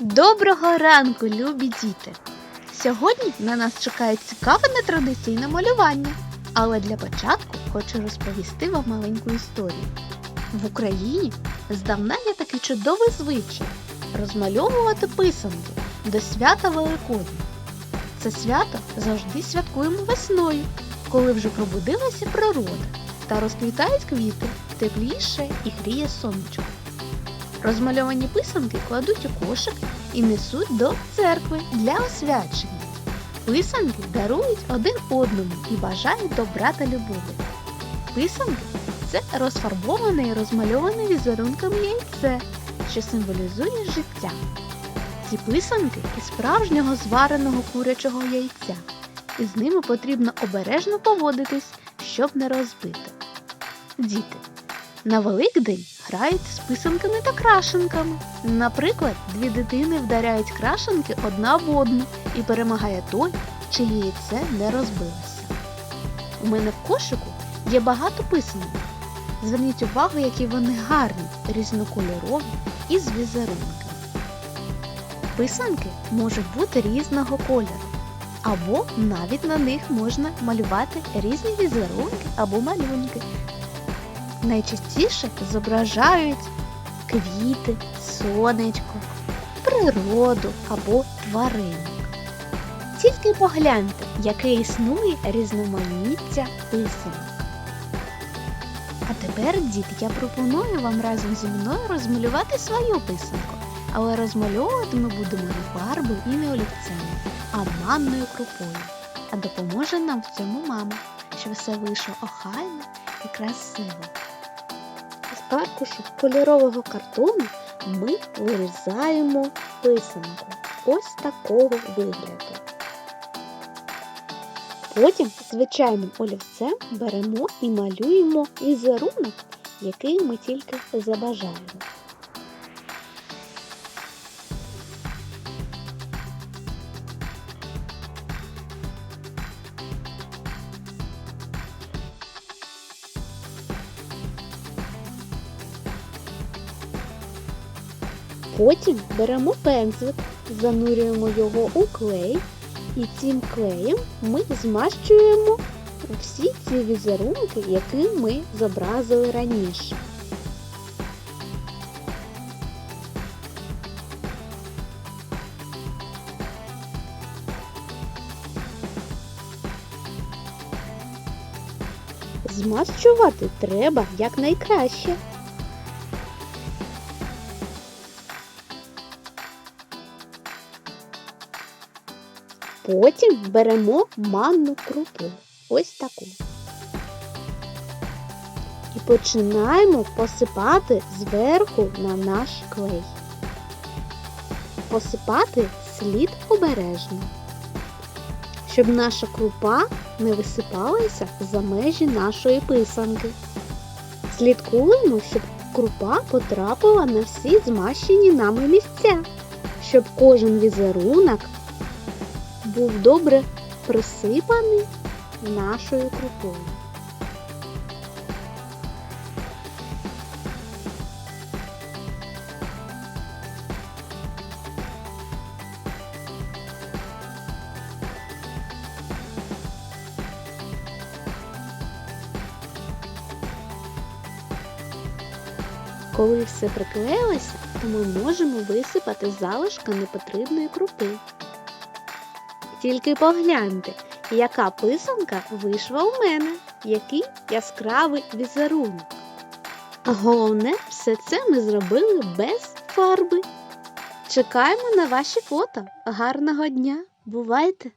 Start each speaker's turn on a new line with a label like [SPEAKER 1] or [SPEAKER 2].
[SPEAKER 1] Доброго ранку, любі діти! Сьогодні на нас чекає цікаве нетрадиційне малювання. Але для початку хочу розповісти вам маленьку історію. В Україні здавна є такий чудовий звичай розмальовувати писанки до свята Великодня. Це свято завжди святкуємо весною, коли вже пробудилася природа та розквітають квіти, тепліше і гріє сонечко. Розмальовані писанки кладуть у кошик і несуть до церкви для освячення. Писанки дарують один одному і бажають добра та любові. Писанки це розфарбоване і розмальоване візерунками яйце, що символізує життя. Ці писанки із справжнього звареного курячого яйця, і з ними потрібно обережно поводитись, щоб не розбити. Діти, на Великдень грають з писанками та крашенками. Наприклад, дві дитини вдаряють крашенки одна в одну і перемагає той, чиє яйце не розбилося. У мене в кошику є багато писанок. Зверніть увагу, які вони гарні, різнокольорові і з візерунками. Писанки можуть бути різного кольору, або навіть на них можна малювати різні візерунки або малюнки найчастіше зображають квіти, сонечко, природу або тваринок. Тільки погляньте, яке існує різноманіття писанок. А тепер, діти, я пропоную вам разом зі мною розмалювати свою писанку. Але розмальовувати ми будемо не фарбою і не олівцем, а манною крупою. А допоможе нам в цьому мама, щоб все вийшло охайно і красиво. Аркушів кольорового картону ми вирізаємо писанку ось такого вигляду. Потім звичайним олівцем беремо і малюємо візерунок, який ми тільки забажаємо. Потім беремо пензлик, занурюємо його у клей, і цим клеєм ми змащуємо всі ці візерунки, які ми зобразили раніше. Змащувати треба якнайкраще. Потім беремо манну крупу, ось таку. І починаємо посипати зверху на наш клей. Посипати слід обережно, щоб наша крупа не висипалася за межі нашої писанки. Слідкуємо, щоб крупа потрапила на всі змащені нами місця, щоб кожен візерунок був добре присипаний нашою крупою. Коли все приклеїлося, то ми можемо висипати залишка непотрібної крупи. Тільки погляньте, яка писанка вийшла у мене, який яскравий візерунок. Головне, все це ми зробили без фарби. Чекаємо на ваші фото. Гарного дня! Бувайте!